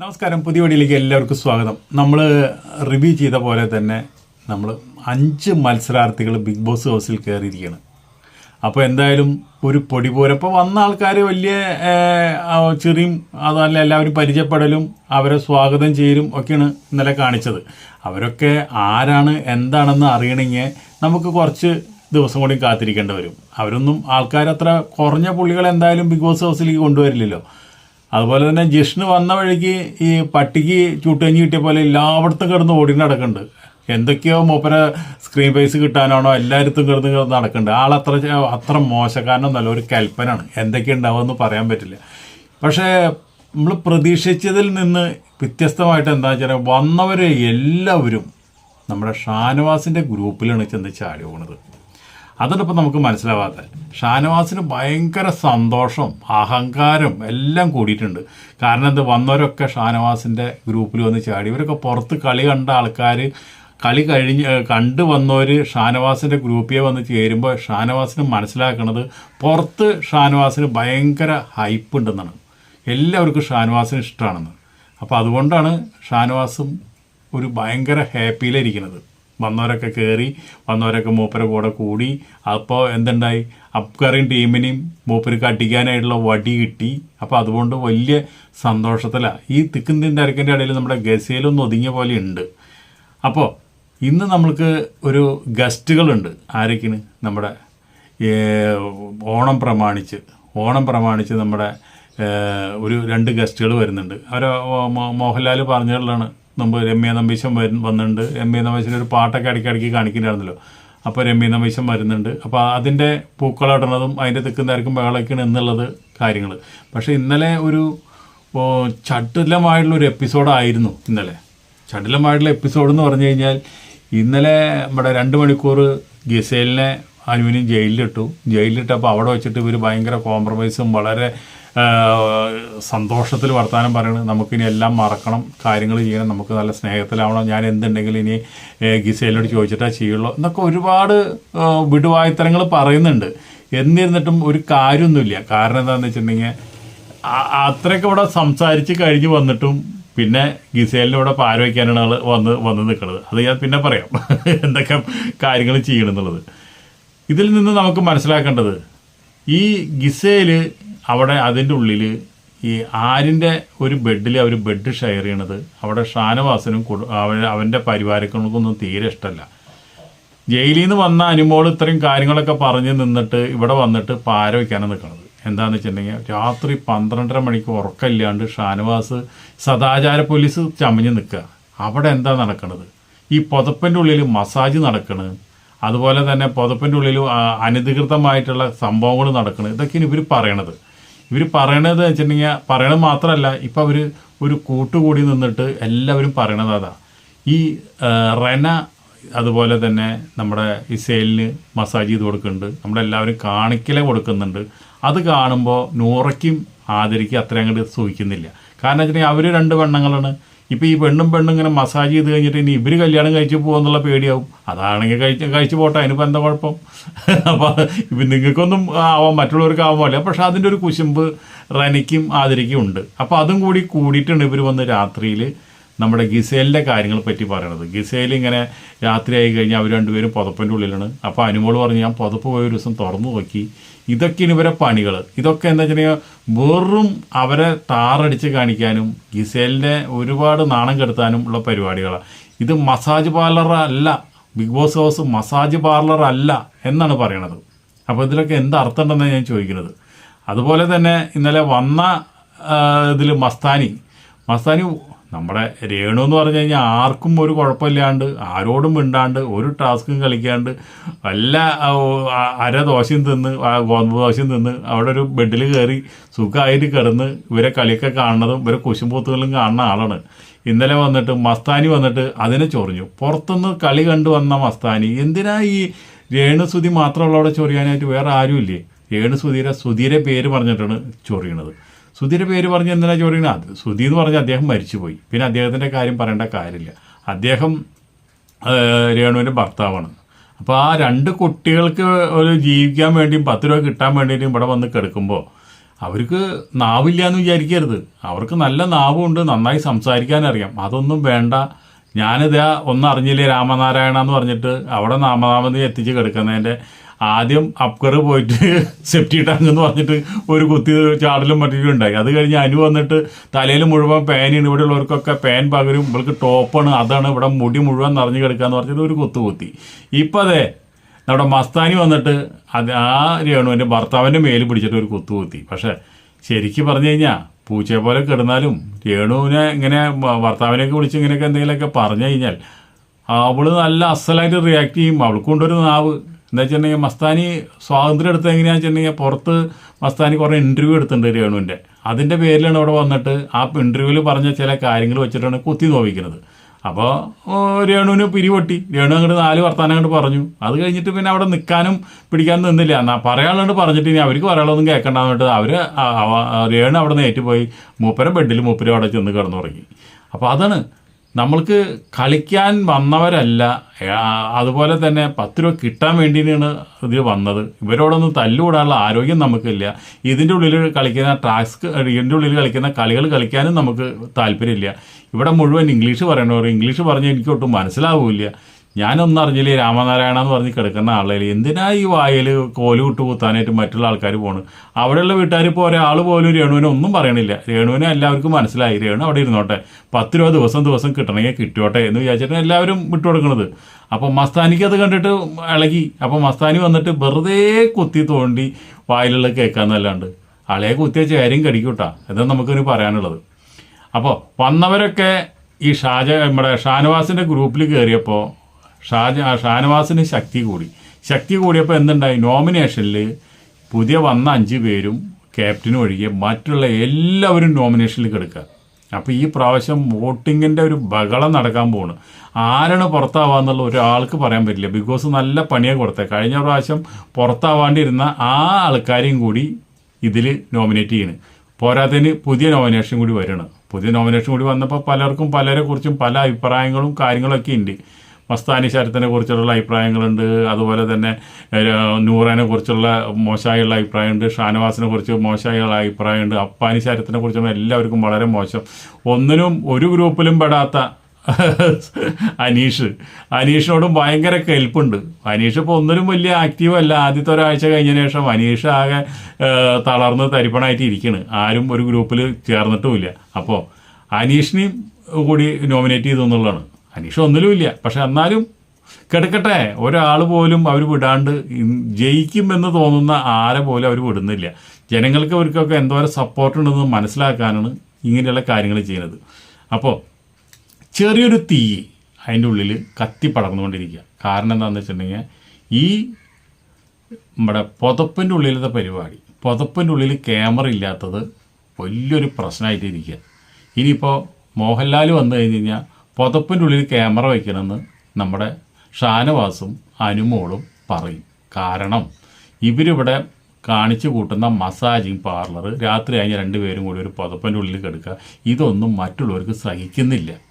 നമസ്കാരം പുതിയ വടിയിലേക്ക് എല്ലാവർക്കും സ്വാഗതം. നമ്മൾ റിവ്യൂ ചെയ്ത പോലെ തന്നെ നമ്മൾ അഞ്ച് മത്സരാർത്ഥികൾ ബിഗ് ബോസ് ഹൗസിൽ കയറിയിരിക്കുകയാണ് അപ്പോൾ എന്തായാലും ഒരു പൊടി പോലെ ഇപ്പോൾ വന്ന ആൾക്കാർ വലിയ ചെറിയും അതല്ല എല്ലാവരും പരിചയപ്പെടലും അവരെ സ്വാഗതം ചെയ്യലും ഒക്കെയാണ് ഇന്നലെ കാണിച്ചത്. അവരൊക്കെ ആരാണ് എന്താണെന്ന് അറിയണമെങ്കിൽ നമുക്ക് കുറച്ച് ദിവസം കൂടി കാത്തിരിക്കേണ്ടി വരും. അവരൊന്നും ആൾക്കാരത്ര കുറഞ്ഞ പുള്ളികൾ എന്തായാലും ബിഗ് ബോസ് ഹൗസിലേക്ക് കൊണ്ടുവരില്ലല്ലോ. അതുപോലെ തന്നെ ജിഷ്ണു വന്ന വഴിക്ക് ഈ പട്ടിക്ക് ചൂട്ടുകഞ്ഞി കിട്ടിയ പോലെ എല്ലായിടത്തും കിടന്ന് ഓടി നടക്കുന്നുണ്ട് എന്തൊക്കെയോ മൂപ്പര സ്ക്രീൻ പേസ് കിട്ടാനാണോ എല്ലായിടത്തും കിടന്ന് കിടന്ന് നടക്കുന്നുണ്ട് ആളത്ര അത്ര മോശക്കാരനൊന്നല്ല ഒരു കൽപ്പനാണ്. എന്തൊക്കെ ഉണ്ടാവുമെന്ന് പറയാൻ പറ്റില്ല. പക്ഷേ നമ്മൾ പ്രതീക്ഷിച്ചതിൽ നിന്ന് വ്യത്യസ്തമായിട്ട് എന്താ വെച്ചാൽ വന്നവർ എല്ലാവരും നമ്മുടെ ഷാനവാസിന്റെ ഗ്രൂപ്പിലാണ് ചെന്ന് ചാടി പോണത് അതാണ് നമുക്ക് മനസ്സിലാവാത്ത. ഷാനവാസിന് ഭയങ്കര സന്തോഷം അഹങ്കാരം എല്ലാം കൂടിയിട്ടുണ്ട്. കാരണം എന്ത്? വന്നവരൊക്കെ ഷാനവാസിന്റെ ഗ്രൂപ്പിൽ വന്ന് ചാടി. ഇവരൊക്കെ പുറത്ത് കളി കണ്ട ആൾക്കാർ കളി കഴിഞ്ഞ് കണ്ട് വന്നവർ ഷാനവാസിന്റെ ഗ്രൂപ്പിൽ വന്ന് ചേരുമ്പോൾ ഷാനവാസിന് മനസ്സിലാക്കണത് പുറത്ത് ഷാനവാസിന് ഭയങ്കര ഹൈപ്പ് ഉണ്ടെന്നാണ്. എല്ലാവർക്കും ഷാനവാസിന് ഇഷ്ടമാണെന്ന് അപ്പോൾ അതുകൊണ്ടാണ് ഷാനവാസും ഒരു ഭയങ്കര ഹാപ്പിയിലിരിക്കുന്നത് വന്നവരൊക്കെ കയറി വന്നവരൊക്കെ മൂപ്പരെ കൂടെ കൂടി. അപ്പോൾ എന്തുണ്ടായി? അപ്കറിയും ടീമിനെയും മൂപ്പർക്ക് അടിക്കാനായിട്ടുള്ള വടി കിട്ടി. അപ്പോൾ അതുകൊണ്ട് വലിയ സന്തോഷത്തിലാണ് ഈ തിക്കിന്തിന്റെ അരക്കിന്റെ ഇടയിൽ നമ്മുടെ ഗസയിലൊന്നും ഒതുങ്ങിയ പോലെ ഉണ്ട്. അപ്പോൾ ഇന്ന് നമ്മൾക്ക് ഒരു ഗസ്റ്റുകളുണ്ട്. ആരൊക്കെയാണ്? നമ്മുടെ ഓണം പ്രമാണിച്ച് ഓണം പ്രമാണിച്ച് നമ്മുടെ ഒരു രണ്ട് ഗസ്റ്റുകൾ വരുന്നുണ്ട്. അവർ മോഹൻലാൽ പറഞ്ഞുള്ളതാണ് മുമ്പ് രമ്യ നമ്പീശൻ വന്നിട്ടുണ്ട്. രമ്യ നമ്പീശന്റെ ഒരു പാട്ടൊക്കെ ഇടയ്ക്കിടയ്ക്ക് കാണിക്കുന്നുണ്ടായിരുന്നല്ലോ. അപ്പോൾ രമ്യ നമ്പീശൻ വരുന്നുണ്ട്. അപ്പോൾ അതിന്റെ പൂക്കളടണതും അതിന്റെ തെക്കും തിരക്കും ബഹളൊക്കെയാണ് എന്നുള്ളത് കാര്യങ്ങൾ. പക്ഷേ ഇന്നലെ ഒരു ചടുലമായിട്ടുള്ള ഒരു എപ്പിസോഡായിരുന്നു ഇന്നലെ. ചടുലമായിട്ടുള്ള എപ്പിസോഡ് എന്ന് പറഞ്ഞു കഴിഞ്ഞാൽ ഇന്നലെ നമ്മുടെ രണ്ട് മണിക്കൂർ ഗിസേലിനെ അനുവിനും ജയിലിലിട്ടു. ജയിലിലിട്ടപ്പോൾ അവിടെ വെച്ചിട്ട് ഇവർ ഭയങ്കര കോംപ്രമൈസും വളരെ സന്തോഷത്തിൽ വർത്തമാനം പറയണം. നമുക്കിനി എല്ലാം മറക്കണം. കാര്യങ്ങൾ ചെയ്യണം നമുക്ക് നല്ല സ്നേഹത്തിലാവണം. ഞാൻ എന്തുണ്ടെങ്കിലും ഇനി ഗിസയിലോട് ചോദിച്ചിട്ടേ ചെയ്യുള്ളൂ. എന്നൊക്കെ ഒരുപാട് വിടുവായുത്തരങ്ങൾ പറയുന്നുണ്ട്. എന്നിരുന്നിട്ടും ഒരു കാര്യമൊന്നുമില്ല. കാരണം എന്താണെന്ന് വെച്ചിട്ടുണ്ടെങ്കിൽ അത്രയൊക്കെ ഇവിടെ സംസാരിച്ച് കഴിഞ്ഞ് വന്നിട്ടും പിന്നെ ഗിസേലിന്റെ ഇവിടെ പാര വയ്ക്കാനാണ് ആൾ വന്ന് വന്ന് നിൽക്കുന്നത് അത് ഞാൻ പിന്നെ പറയാം. എന്തൊക്കെ കാര്യങ്ങൾ ചെയ്യണം എന്നുള്ളത് ഇതിൽ നിന്ന് നമുക്ക് മനസ്സിലാക്കേണ്ടത് ഈ ഗിസേൽ അവിടെ അതിന്റെ ഉള്ളിൽ ഈ ആരിന്റെ ഒരു ബെഡിൽ അവർ ബെഡ് ഷെയർ ചെയ്യണത് അവിടെ ഷാനവാസനും അവന്റെ പരിവാരങ്ങൾക്കൊന്നും തീരെ ഇഷ്ടമല്ല ജയിലിൽ നിന്ന് വന്ന അനുമോൾ ഇത്രയും കാര്യങ്ങളൊക്കെ പറഞ്ഞ് നിന്നിട്ട് ഇവിടെ വന്നിട്ട് പാര വയ്ക്കാനാണ് നിൽക്കുന്നത് എന്താണെന്ന് വെച്ചിട്ടുണ്ടെങ്കിൽ രാത്രി പന്ത്രണ്ടര മണിക്ക് ഉറക്കമില്ലാണ്ട് ഷാനവാസ് സദാചാര പോലീസ് ചമഞ്ഞ് നിൽക്കുക. അവിടെ എന്താ നടക്കുന്നത് ഈ പുതപ്പിന്റെ ഉള്ളിൽ മസാജ് നടക്കണ്. അതുപോലെ തന്നെ പുതപ്പിന്റെ ഉള്ളിൽ അനധികൃതമായിട്ടുള്ള സംഭവങ്ങൾ നടക്കണ്. ഇതൊക്കെയാണ് ഇവർ പറയണത്. ഇവർ പറയണത് വെച്ചിട്ടുണ്ടെങ്കിൽ പറയണത് മാത്രമല്ല ഇപ്പം അവർ ഒരു കൂട്ടുകൂടി നിന്നിട്ട് എല്ലാവരും പറയണത് അതാ. ഈ റെന അതുപോലെ തന്നെ നമ്മുടെ ഇസേലിന് മസാജ് ചെയ്ത് കൊടുക്കുന്നുണ്ട്. നമ്മളെല്ലാവരും കാണിക്കലെ കൊടുക്കുന്നുണ്ട്. അത് കാണുമ്പോൾ നൂറയ്ക്കും ആദരിക്കും അത്ര അങ്ങോട്ട് സൂഹിക്കുന്നില്ല കാരണം വെച്ചിട്ടുണ്ടെങ്കിൽ അവർ രണ്ട് പെണ്ണുങ്ങളാണ് ഇപ്പോൾ ഈ പെണ്ണും പെണ്ണും ഇങ്ങനെ മസാജ് ചെയ്ത് കഴിഞ്ഞിട്ട് ഇനി ഇവർ കല്യാണം കഴിച്ച് പോകുമെന്നുള്ള പേടിയാവും. അതാണെങ്കിൽ കഴിച്ച് കഴിച്ച് പോട്ടെ അതിനിപ്പോൾ എന്താ കുഴപ്പം? അപ്പോൾ ഇപ്പം നിങ്ങൾക്കൊന്നും ആവാം മറ്റുള്ളവർക്ക് ആവാമല്ലോ പക്ഷെ അതിന്റെ ഒരു കുശുമ്പ് റനിക്കും ആദരിക്കും ഉണ്ട്. അപ്പോൾ അതും കൂടി കൂടിയിട്ടാണ് ഇവർ വന്ന് രാത്രിയിൽ നമ്മുടെ ഗിസേലിന്റെ കാര്യങ്ങളെ പറ്റി പറയണത്. ഗിസേൽ ഇങ്ങനെ രാത്രി ആയി കഴിഞ്ഞാൽ അവർ രണ്ടുപേരും പുതപ്പിന്റെ ഉള്ളിലാണ്. അപ്പോൾ അനുമോൾ പറഞ്ഞ് ഞാൻ പുതപ്പ് പോയ ഒരു ദിവസം തുറന്നു നോക്കി. ഇതൊക്കെയാണ് ഇവരെ പണികൾ ഇതൊക്കെ എന്താ വെച്ചിട്ടുണ്ടെങ്കിൽ വെറും അവരെ താറടിച്ച് കാണിക്കാനും ഗിസേലിന്റെ ഒരുപാട് നാണം കെടുത്താനും ഉള്ള പരിപാടികളാണ് ഇത് മസാജ് പാർലർ അല്ല Big Boss house massage parlour അല്ല എന്നാണ് പറയണത്. അപ്പോൾ ഇതിലൊക്കെ എന്ത് അർത്ഥം ഉണ്ടെന്നാണ് ഞാൻ ചോദിക്കുന്നത്. അതുപോലെ തന്നെ ഇന്നലെ വന്ന ഇതിൽ മസ്താനി. മസ്താനി നമ്മുടെ രേണു എന്ന് പറഞ്ഞു കഴിഞ്ഞാൽ ആർക്കും ഒരു കുഴപ്പമില്ലാണ്ട് ആരോടും മിണ്ടാണ്ട് ഒരു ടാസ്കും കളിക്കാണ്ട് വല്ല അര ദോശയും തിന്ന് ഗോതമ്പ് ദോശയും തിന്ന് അവിടെ ഒരു ബെഡിൽ കയറി സുഖമായിട്ട് കിടന്ന് ഇവരെ കളിയൊക്കെ കാണുന്നതും ഇവരെ കുശുമ്പൂത്തുകളും കാണുന്ന ആളാണ്. ഇന്നലെ വന്നിട്ട് മസ്താനി വന്നിട്ട് അതിനെ ചൊറിഞ്ഞു. പുറത്തുനിന്ന് കളി കണ്ടു വന്ന മസ്താനി എന്തിനാ ഈ രേണുസുതി മാത്രമുള്ളവിടെ ചൊറിയാനായിട്ട് വേറെ ആരുമില്ലേ? രേണുസുതിയുടെ സുധീരെ പേര് പറഞ്ഞിട്ടാണ് ചൊറിയണത്. സുധീരെ പേര് പറഞ്ഞ് എന്തിനാ ചോദിക്കുന്നത് അത് സുധി എന്ന് പറഞ്ഞാൽ അദ്ദേഹം മരിച്ചുപോയി. പിന്നെ അദ്ദേഹത്തിന്റെ കാര്യം പറയേണ്ട കാര്യമില്ല. അദ്ദേഹം രേണുവിന്റെ ഭർത്താവാണ്. അപ്പോൾ ആ രണ്ട് കുട്ടികൾക്ക് ഒരു ജീവിക്കാൻ വേണ്ടിയും പത്ത് രൂപ കിട്ടാൻ വേണ്ടിയിട്ടും ഇവിടെ വന്ന് കിടക്കുമ്പോൾ അവർക്ക് നാവില്ല എന്ന് വിചാരിക്കരുത്. അവർക്ക് നല്ല നാവുണ്ട് നന്നായി സംസാരിക്കാൻ അറിയാം അതൊന്നും വേണ്ട. ഞാനിത് ഒന്നും അറിഞ്ഞില്ലേ രാമനാരായണ എന്ന് പറഞ്ഞിട്ട് അവിടെ നാമനാമതി എത്തിച്ച് കിടക്കുന്നതിന്റെ ആദ്യം അപ്കർ പോയിട്ട് സെഫ്റ്റി ടാങ്ക് എന്ന് പറഞ്ഞിട്ട് ഒരു കുത്തി ചാടലും മറ്റൊരു ഉണ്ടായി. അത് കഴിഞ്ഞ് അനു വന്നിട്ട് തലയിൽ മുഴുവൻ പാനാണ്. ഇവിടെ ഉള്ളവർക്കൊക്കെ പാൻ പകരും. ഇവൾക്ക് ടോപ്പാണ്. അതാണ് ഇവിടെ മുടി മുഴുവൻ നിറഞ്ഞു കിടക്കാന്ന് പറഞ്ഞിട്ട് ഒരു കുത്തു കുത്തി. ഇപ്പം അതെ നമ്മുടെ മസ്താനി വന്നിട്ട് അത് ആ രേണുവിന്റെ ഭർത്താവിന്റെ മേൽ പിടിച്ചിട്ട് ഒരു കുത്തു കുത്തി. പക്ഷേ ശരിക്കും പറഞ്ഞു കഴിഞ്ഞാൽ പൂച്ചയെ പോലെ കിടന്നാലും രേണുവിനെ ഇങ്ങനെ ഭർത്താവിനെയൊക്കെ വിളിച്ച് ഇങ്ങനെയൊക്കെ എന്തെങ്കിലുമൊക്കെ പറഞ്ഞു കഴിഞ്ഞാൽ അവൾ നല്ല അസലായിട്ട് റിയാക്ട് ചെയ്യും. അവൾക്ക് കൊണ്ടൊരു നാവ്. എന്താ വെച്ചിട്ടുണ്ടെങ്കിൽ മസ്താനി സ്വാതന്ത്ര്യം എടുത്ത എങ്ങനെയാണെന്ന് വെച്ചിട്ടുണ്ടെങ്കിൽ പുറത്ത് മസ്താനി കുറേ ഇന്റർവ്യൂ എടുത്തിട്ടുണ്ട് രേണുവിന്റെ. അതിന്റെ പേരിലാണ് ഇവിടെ വന്നിട്ട് ആ ഇന്റർവ്യൂവിൽ പറഞ്ഞ ചില കാര്യങ്ങൾ വെച്ചിട്ടാണ് കുത്തി നോവിക്കുന്നത്. അപ്പോൾ രേണുവിന് പിരിവെട്ടി രേണു അങ്ങോട്ട് നാല് വർത്താനം അങ്ങോട്ട് പറഞ്ഞു. അത് കഴിഞ്ഞിട്ട് പിന്നെ അവിടെ നിൽക്കാനും പിടിക്കാനും നിന്നില്ല. എന്നാൽ പറയാനുള്ളത് പറഞ്ഞിട്ട് ഇനി അവർക്ക് പറയാനുള്ളതൊന്നും കേൾക്കണ്ട എന്നിട്ട് അവർ രേണു അവിടെ നിന്ന് ഏറ്റുപോയി മൂപ്പര ബെഡിൽ മൂപ്പര് അവിടെ ചെന്ന് കിടന്നുറങ്ങി. അപ്പോൾ അതാണ് നമ്മൾക്ക് കളിക്കാൻ വന്നവരല്ല. അതുപോലെ തന്നെ പത്ത് രൂപ കിട്ടാൻ വേണ്ടിയാണ് ഇതിൽ വന്നത്. ഇവരോടൊന്നും തല്ലുകൂടാനുള്ള ആരോഗ്യം നമുക്കില്ല. ഇതിന്റെ ഉള്ളിൽ കളിക്കുന്ന ടാസ്ക് ഇതിന്റെ ഉള്ളിൽ കളിക്കുന്ന കളികൾ കളിക്കാനും നമുക്ക് താല്പര്യമില്ല. ഇവിടെ മുഴുവൻ ഇംഗ്ലീഷ് പറയണവർ ഇംഗ്ലീഷ് പറഞ്ഞ് എനിക്കൊട്ടും മനസ്സിലാവില്ല. ഞാനൊന്നും അറിഞ്ഞില്ലേ രാമനാരായണ എന്ന് പറഞ്ഞ് കിടക്കുന്ന ആളുകൾ എന്തിനാ ഈ വായിൽ കോൽ വിട്ട് കുത്താനായിട്ട് മറ്റുള്ള ആൾക്കാർ പോണ്? അവിടെയുള്ള വീട്ടുകാർ ഇപ്പോൾ ഒരാൾ പോലും രേണുവിനെ ഒന്നും പറയണില്ല. രേണുവിനെ എല്ലാവർക്കും മനസ്സിലായി. രേണു അവിടെ ഇരുന്നോട്ടെ. പത്ത് രൂപ ദിവസം ദിവസം കിട്ടണമെങ്കിൽ കിട്ടിയോട്ടെ എന്ന് വിചാരിച്ചിട്ട് എല്ലാവരും വിട്ടു കൊടുക്കണത്. അപ്പം മസ്താനിക്ക് അത് കണ്ടിട്ട് ഇളകി. അപ്പം മസ്താനി വന്നിട്ട് വെറുതെ കുത്തി തോണ്ടി വായിലുള്ള കേൾക്കാന്നല്ലാണ്ട്. ആളെ കുത്തിയ ചേരും കടിക്കൂട്ടാ. എന്താ നമുക്കിനി പറയാനുള്ളത്. അപ്പോൾ വന്നവരൊക്കെ ഈ ഷാജ നമ്മുടെ ഷാനവാസിന്റെ ഗ്രൂപ്പിൽ കയറിയപ്പോൾ ഷാജ ഷാനവാസിന് ശക്തി കൂടി. ശക്തി കൂടിയപ്പോൾ എന്തുണ്ടായി? നോമിനേഷനിൽ പുതിയ വന്ന അഞ്ച് പേരും ക്യാപ്റ്റനും ഒഴികെ മറ്റുള്ള എല്ലാവരും നോമിനേഷനിൽ കിടക്കുക അപ്പോൾ ഈ പ്രാവശ്യം വോട്ടിങ്ങിന്റെ ഒരു ബഹളം നടക്കാൻ പോണ്. ആരാണ് പുറത്താവുക എന്നുള്ള ഒരാൾക്ക് പറയാൻ പറ്റില്ല. ബിക്കോസ് നല്ല പണിയാണ് കൊടുത്തത് കഴിഞ്ഞ പ്രാവശ്യം പുറത്താവാണ്ടിരുന്ന ആ ആൾക്കാരെയും കൂടി ഇതിൽ നോമിനേറ്റ് ചെയ്യണം. പോരാത്തതിന് പുതിയ നോമിനേഷൻ കൂടി വരണം. പുതിയ നോമിനേഷൻ കൂടി വന്നപ്പോൾ പലർക്കും പലരെക്കുറിച്ചും പല അഭിപ്രായങ്ങളും കാര്യങ്ങളൊക്കെ ഉണ്ട് മസ്താനി ശരത്തിനെ കുറിച്ചുള്ള അഭിപ്രായങ്ങളുണ്ട്. അതുപോലെ തന്നെ നൂറാനെ കുറിച്ചുള്ള മോശമായുള്ള അഭിപ്രായമുണ്ട്. ഷാനവാസിനെ കുറിച്ച് മോശമായുള്ള അഭിപ്രായമുണ്ട്. അപ്പാനി ശരത്തിനെ കുറിച്ചുള്ള എല്ലാവർക്കും വളരെ മോശം. ഒന്നിനും ഒരു ഗ്രൂപ്പിലും പെടാത്ത അനീഷ്. അനീഷിനോടും ഭയങ്കര കെൽപ്പുണ്ട്. അനീഷ് ഇപ്പോൾ ഒന്നിനും വലിയ ആക്റ്റീവ് അല്ല. ആദ്യത്തെ ഒരാഴ്ച കഴിഞ്ഞതിന് ശേഷം അനീഷ് ആകെ തളർന്ന് തരിപ്പണായിട്ട് ഇരിക്കുന്നു ആരും ഒരു ഗ്രൂപ്പിൽ ചേർന്നിട്ടുമില്ല. അപ്പോൾ അനീഷിനെയും കൂടി നോമിനേറ്റ് ചെയ്തു എന്നുള്ളതാണ്. അനീഷ് ഒന്നിലുമില്ല പക്ഷെ എന്നാലും കിടക്കട്ടെ ഒരാൾ പോലും അവർ വിടാണ്ട് ജയിക്കുമെന്ന് തോന്നുന്ന ആരെ പോലും അവർ വിടുന്നില്ല. ജനങ്ങൾക്ക് അവർക്കൊക്കെ എന്തോരം സപ്പോർട്ട് ഉണ്ടെന്ന് മനസ്സിലാക്കാനാണ് ഇങ്ങനെയുള്ള കാര്യങ്ങൾ ചെയ്യുന്നത്. അപ്പോൾ ചെറിയൊരു തീ അതിന്റെ ഉള്ളിൽ കത്തി പടർന്നുകൊണ്ടിരിക്കുക. കാരണം എന്താണെന്ന് വെച്ചിട്ടുണ്ടെങ്കിൽ ഈ നമ്മുടെ പുതപ്പിന്റെ ഉള്ളിലത്തെ പരിപാടി പുതപ്പിന്റെ ഉള്ളിൽ ക്യാമറ ഇല്ലാത്തത് വലിയൊരു പ്രശ്നമായിട്ട് ഇരിക്കുക ഇനിയിപ്പോൾ മോഹൻലാൽ വന്നു കഴിഞ്ഞ് കഴിഞ്ഞാൽ പുതപ്പിന്റെ ഉള്ളിൽ ക്യാമറ വയ്ക്കണമെന്ന് നമ്മുടെ ഷാനവാസും അനുമോളും പറയും. കാരണം ഇവരിവിടെ കാണിച്ചു കൂട്ടുന്ന മസാജിങ് പാർലർ രാത്രി കഴിഞ്ഞ് രണ്ടുപേരും കൂടി ഒരു പുതപ്പിന്റെ ഉള്ളിൽ കിടക്കുക. ഇതൊന്നും മറ്റുള്ളവർക്ക് സഹിക്കുന്നില്ല.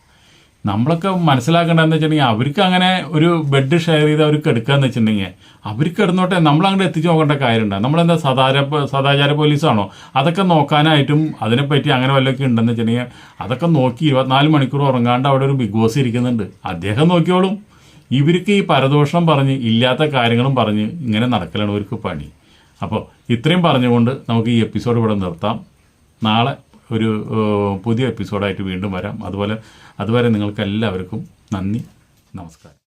നമ്മളൊക്കെ മനസ്സിലാക്കേണ്ടതെന്ന് വെച്ചിട്ടുണ്ടെങ്കിൽ അവർക്ക് അങ്ങനെ ഒരു ബെഡ് ഷെയർ ചെയ്ത് അവർക്ക് എടുക്കാന്ന് വെച്ചിട്ടുണ്ടെങ്കിൽ അവർക്ക് എടുന്നോട്ടെ നമ്മൾ അങ്ങോട്ട് എത്തിച്ചു നോക്കേണ്ട കാര്യമുണ്ട്. നമ്മളെന്താ സദാചാര സദാചാര പോലീസാണോ? അതൊക്കെ നോക്കാനായിട്ടും അതിനെപ്പറ്റി അങ്ങനെ വല്ലതൊക്കെ ഉണ്ടെന്ന് വെച്ചിട്ടുണ്ടെങ്കിൽ അതൊക്കെ നോക്കി ഇരുപത്തിനാല് മണിക്കൂർ ഉറങ്ങാണ്ട് അവിടെ ഒരു ബിഗ് ബോസ് ഇരിക്കുന്നുണ്ട്. അദ്ദേഹം നോക്കിയോളും ഇവർക്ക് ഈ പരദോഷം പറഞ്ഞ് ഇല്ലാത്ത കാര്യങ്ങളും പറഞ്ഞ് ഇങ്ങനെ നടക്കലാണ് ഇവർക്ക് പണി. അപ്പോൾ ഇത്രയും പറഞ്ഞുകൊണ്ട് നമുക്ക് ഈ എപ്പിസോഡ് ഇവിടെ നിർത്താം. നാളെ ഒരു പുതിയ എപ്പിസോഡായിട്ട് വീണ്ടും വരാം. അതുപോലെ അതുവരെ നിങ്ങൾക്കെല്ലാവർക്കും നന്ദി നമസ്കാരം.